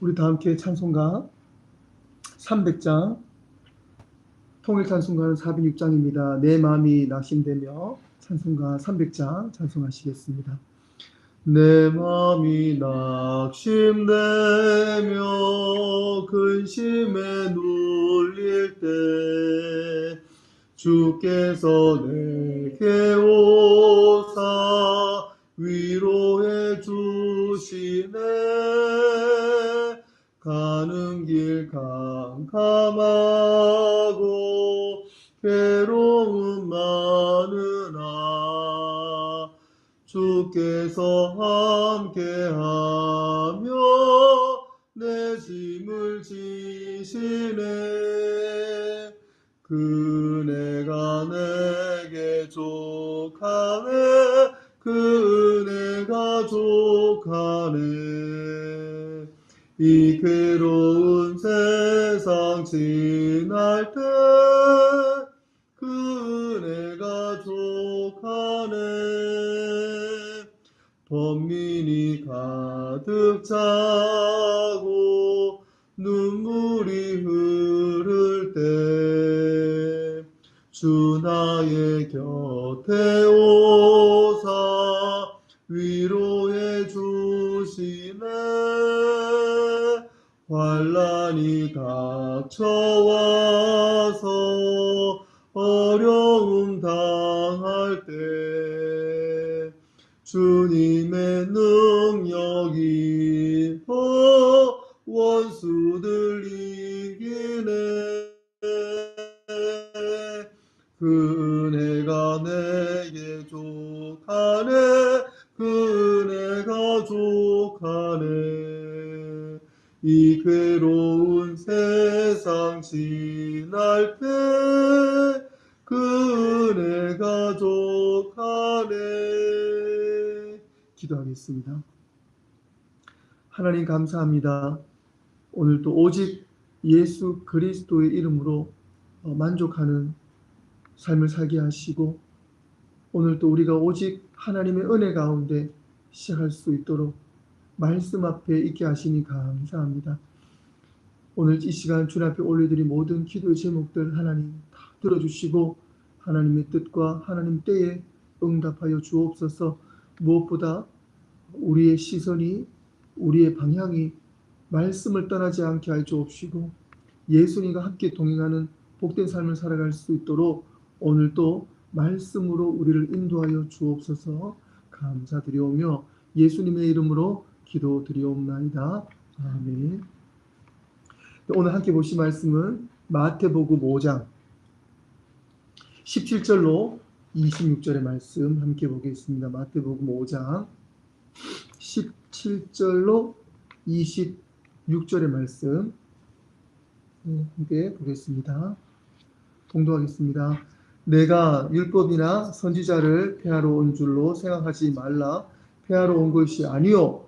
우리 다 함께 찬송가 300장 통일 찬송가는 406장입니다. 내 마음이 낙심되며 찬송가 300장 찬송하시겠습니다. 내 마음이 낙심되며 근심에 눌릴 때 주께서 내게 오사 위로해 주시네 캄캄하고 괴로움 많으나 주께서 함께하며 내 짐을 지시네. 그네가 내게 족하네. 그 은혜가 족하네. 이 괴로운 지날 때그 은혜가 족하네. 범민이 가득 차고 눈물이 흐를 때 주 나의 곁에 오 환란이 닥쳐와서 어려움 당할 때 주님 이 괴로운 세상 지날 때 그 은혜 가 족하네. 기도하겠습니다. 하나님 감사합니다. 오늘 또 오직 예수 그리스도의 이름으로 어, 만족하는 삶을 살게 하시고 오늘 또 우리가 오직 하나님의 은혜 가운데 시작할 수 있도록 말씀 앞에 있게 하시니 감사합니다. 오늘 이 시간 주님 앞에 올려드린 모든 기도의 제목들 하나님 다 들어주시고 하나님의 뜻과 하나님 때에 응답하여 주옵소서 무엇보다 우리의 시선이 우리의 방향이 말씀을 떠나지 않게 하여 주옵시고 예수님과 함께 동행하는 복된 삶을 살아갈 수 있도록 오늘도 말씀으로 우리를 인도하여 주옵소서 감사드리오며 예수님의 이름으로 기도 드리옵나이다. 아멘. 오늘 함께 보실 말씀은 마태복음 5장 17절로 26절의 말씀 함께 보겠습니다. 마태복음 5장 17절로 26절의 말씀 네, 함께 보겠습니다. 동도하겠습니다. 내가 율법이나 선지자를 폐하러 온 줄로 생각하지 말라. 폐하러 온 것이 아니요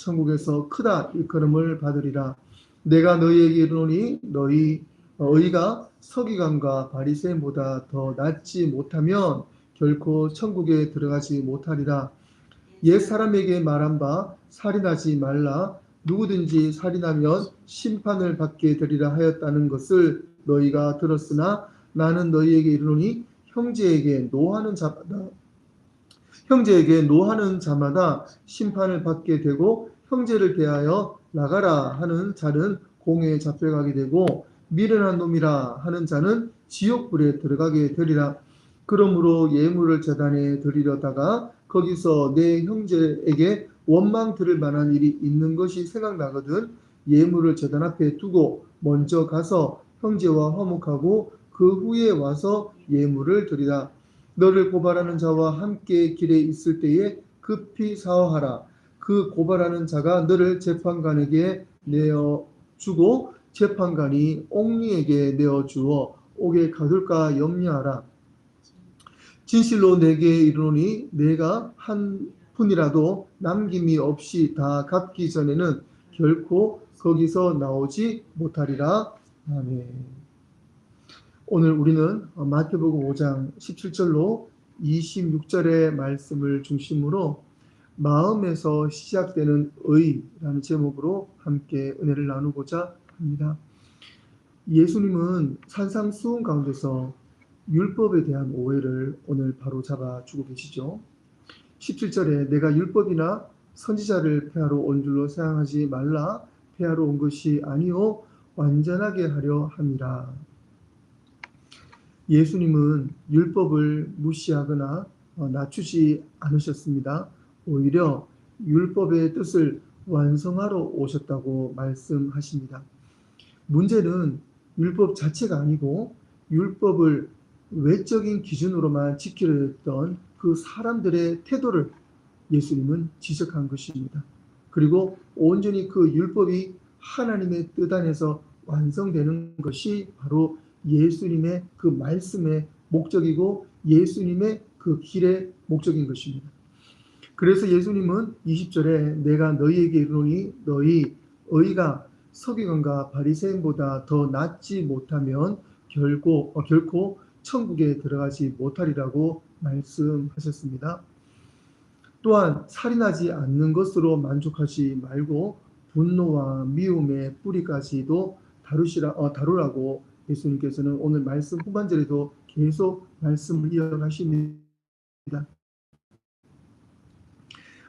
천국에서 크다 일컬음을 받으리라. 내가 너희에게 이르노니 너희 의가 서기관과 바리새인보다 더 낫지 못하면 결코 천국에 들어가지 못하리라. 옛 사람에게 말한 바 살인하지 말라. 누구든지 살인하면 심판을 받게 되리라 하였다는 것을 너희가 들었으나 나는 너희에게 이르노니 형제에게 노하는 자마다 형제에게 노하는 자마다 심판을 받게 되고 형제를 대하여 나가라 하는 자는 공에 잡혀가게 되고 미련한 놈이라 하는 자는 지옥불에 들어가게 되리라. 그러므로 예물을 재단에 드리려다가 거기서 내 형제에게 원망 들을 만한 일이 있는 것이 생각나거든 예물을 재단 앞에 두고 먼저 가서 형제와 화목하고 그 후에 와서 예물을 드리라. 너를 고발하는 자와 함께 길에 있을 때에 급히 사화하라. 그 고발하는 자가 너를 재판관에게 내어 주고 재판관이 옥리에게 내어 주어 옥에 가둘까 염려하라. 진실로 내게 이르노니 내가 한 푼이라도 남김이 없이 다 갚기 전에는 결코 거기서 나오지 못하리라. 아멘. 오늘 우리는 마태복음 5장 17절로 26절의 말씀을 중심으로 마음에서 시작되는 의라는 제목으로 함께 은혜를 나누고자 합니다. 예수님은 산상수훈 가운데서 율법에 대한 오해를 오늘 바로 잡아 주고 계시죠. 17절에 내가 율법이나 선지자를 폐하러 온 줄로 생각하지 말라 폐하러 온 것이 아니요 완전하게 하려 함이라. 예수님은 율법을 무시하거나 어, 낮추지 않으셨습니다. 오히려 율법의 뜻을 완성하러 오셨다고 말씀하십니다. 문제는 율법 자체가 아니고 율법을 외적인 기준으로만 지키려 했던 그 사람들의 태도를 예수님은 지적한 것입니다. 그리고 온전히 그 율법이 하나님의 뜻 안에서 완성되는 것이 바로 예수님의 그 말씀의 목적이고 예수님의 그 길의 목적인 것입니다. 그래서 예수님은 20절에 내가 너희에게 이르노니 너희 의가 서기관과 바리새인보다 더 낫지 못하면 결코 어, 결코 천국에 들어가지 못하리라고 말씀하셨습니다. 또한 살인하지 않는 것으로 만족하지 말고 분노와 미움의 뿌리까지도 다루시라 어, 다루라고 예수님께서는 오늘 말씀 후반절에도 계속 말씀을 이어가십니다.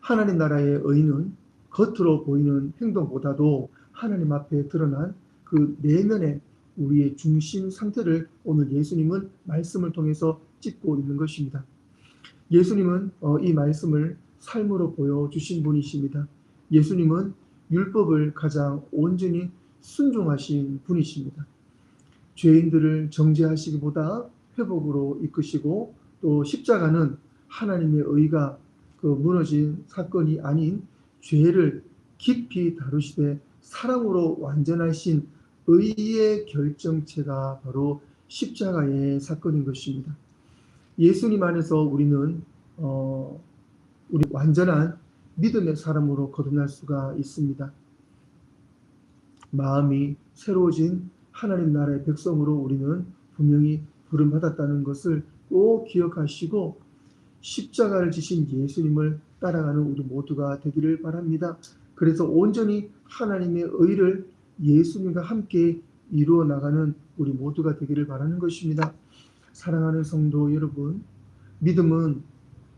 하나님 나라의 의는 겉으로 보이는 행동보다도 하나님 앞에 드러난 그 내면의 우리의 중심 상태를 오늘 예수님은 말씀을 통해서 찍고 있는 것입니다. 예수님은 어, 이 말씀을 삶으로 보여주신 분이십니다. 예수님은 율법을 가장 온전히 순종하신 분이십니다. 죄인들을 정죄하시기보다 회복으로 이끄시고 또 십자가는 하나님의 의가 그 무너진 사건이 아닌 죄를 깊이 다루시되 사랑으로 완전하신 의의 결정체가 바로 십자가의 사건인 것입니다. 예수님 안에서 우리는 어, 우리 완전한 믿음의 사람으로 거듭날 수가 있습니다. 마음이 새로워진 하나님 나라의 백성으로 우리는 분명히 부름 받았다는 것을 꼭 기억하시고 십자가를 지신 예수님을 따라가는 우리 모두가 되기를 바랍니다. 그래서 온전히 하나님의 의를 예수님과 함께 이루어 나가는 우리 모두가 되기를 바라는 것입니다. 사랑하는 성도 여러분, 믿음은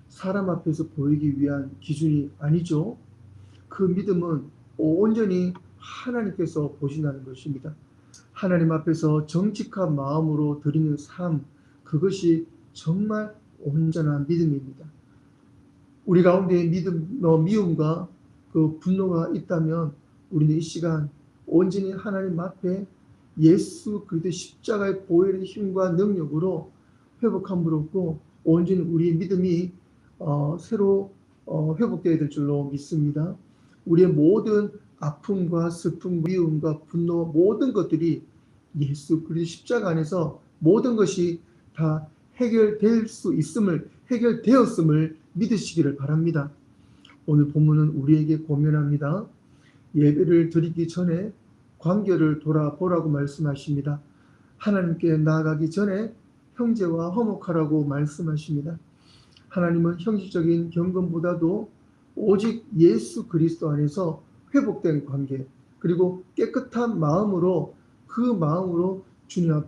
사람 앞에서 보이기 위한 기준이 아니죠. 그 믿음은 온전히 하나님께서 보신다는 것입니다. 하나님 앞에서 정직한 마음으로 드리는 삶, 그것이 정말 온전한 믿음입니다. 우리 가운데 믿음, 어, 미움과 그 분노가 있다면 우리는 이 시간 온전히 하나님 앞에 예수 그리스도 십자가의 보혈의 힘과 능력으로 회복함으로 없고 온전히 우리의 믿음이 어, 새로 어, 회복되어야 될 줄로 믿습니다. 우리의 모든 아픔과 슬픔, 미움과 분노 모든 것들이 예수 그리스도 십자가 안에서 모든 것이 다 해결될 수 있음을 해결되었음을 믿으시기를 바랍니다. 오늘 본문은 우리에게 고면합니다. 예배를 드리기 전에 관계를 돌아보라고 말씀하십니다. 하나님께 나아가기 전에 형제와 화목하라고 말씀하십니다. 하나님은 형식적인 경건보다도 오직 예수 그리스도 안에서 회복된 관계 그리고 깨끗한 마음으로 그 마음으로 주님,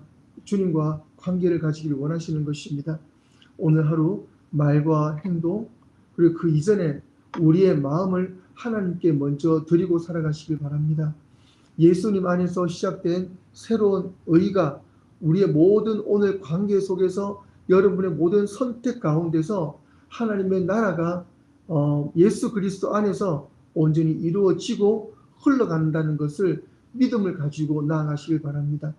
주님과 관계를 가지기를 원하시는 것입니다. 오늘 하루 말과 행동 그리고 그 이전에 우리의 마음을 하나님께 먼저 드리고 살아가시길 바랍니다. 예수님 안에서 시작된 새로운 의가 우리의 모든 오늘 관계 속에서 여러분의 모든 선택 가운데서 하나님의 나라가 어, 예수 그리스도 안에서 온전히 이루어지고 흘러간다는 것을 믿음을 가지고 나아가시길 바랍니다.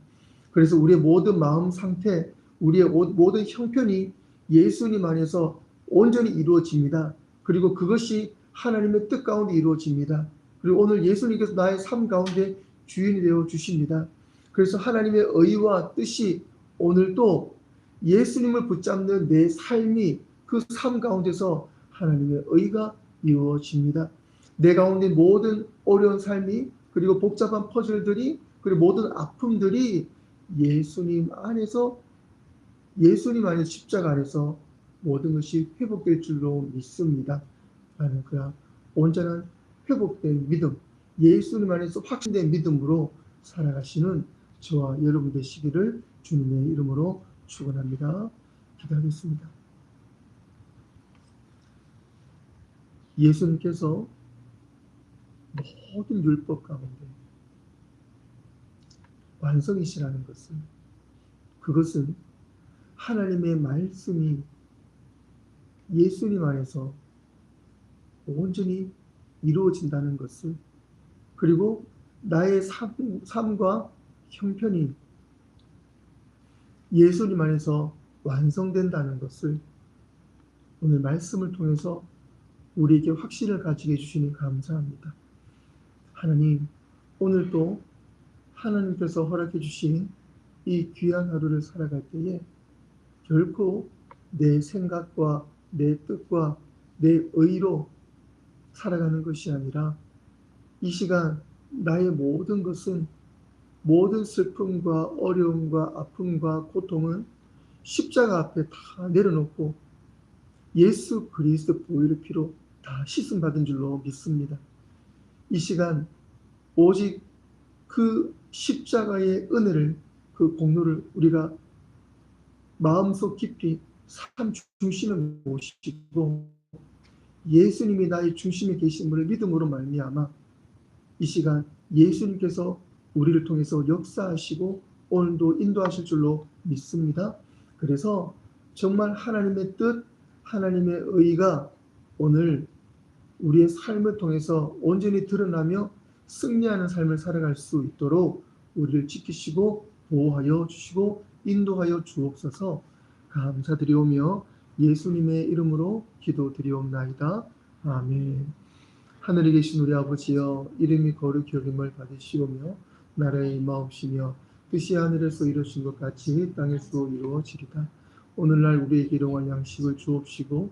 그래서 우리의 모든 마음 상태, 우리의 모든 형편이 예수님 안에서 온전히 이루어집니다. 그리고 그것이 하나님의 뜻 가운데 이루어집니다. 그리고 오늘 예수님께서 나의 삶 가운데 주인이 되어 주십니다. 그래서 하나님의 의와 뜻이 오늘도 예수님을 붙잡는 내 삶이 그 삶 가운데서 하나님의 의가 이루어집니다. 내 가운데 모든 어려운 삶이 그리고 복잡한 퍼즐들이 그리고 모든 아픔들이 예수님 안에서 예수님 안에 십자가 안에서 모든 것이 회복될 줄로 믿습니다. 라는 그야 온전한 회복된 믿음, 예수님 안에서 확신된 믿음으로 살아가시는 저와 여러분 되시기를 주님의 이름으로 축원합니다. 기도하겠습니다. 예수님께서 모든 율법 가운데 완성이시라는 것은 그것은 하나님의 말씀이 예수님 안에서 온전히 이루어진다는 것을 그리고 나의 삶, 삶과 형편이 예수님 안에서 완성된다는 것을 오늘 말씀을 통해서 우리에게 확신을 가지게 해주시니 감사합니다. 하나님, 오늘도 하나님께서 허락해 주신 이 귀한 하루를 살아갈 때에 결코 내 생각과 내 뜻과 내 의로 살아가는 것이 아니라 이 시간 나의 모든 것은 모든 슬픔과 어려움과 아픔과 고통은 십자가 앞에 다 내려놓고 예수 그리스도 보혈의 피로 다 씻음 받은 줄로 믿습니다. 이 시간 오직 그 십자가의 은혜를 그 공로를 우리가 마음속 깊이 삶 중심에 모시고 예수님이 나의 중심에 계심을 믿음으로 말미암아 이 시간 예수님께서 우리를 통해서 역사하시고 오늘도 인도하실 줄로 믿습니다. 그래서 정말 하나님의 뜻, 하나님의 의가 오늘 우리의 삶을 통해서 온전히 드러나며 승리하는 삶을 살아갈 수 있도록 우리를 지키시고 보호하여 주시고 인도하여 주옵소서 감사드리오며 예수님의 이름으로 기도드리옵나이다. 아멘. 하늘에 계신 우리 아버지여 이름이 거룩히 여김을 받으시오며 나라의 임하옵시며 뜻이 하늘에서 이루어진 것 같이 땅에서 이루어지리다. 오늘날 우리에게 일용할 양식을 주옵시고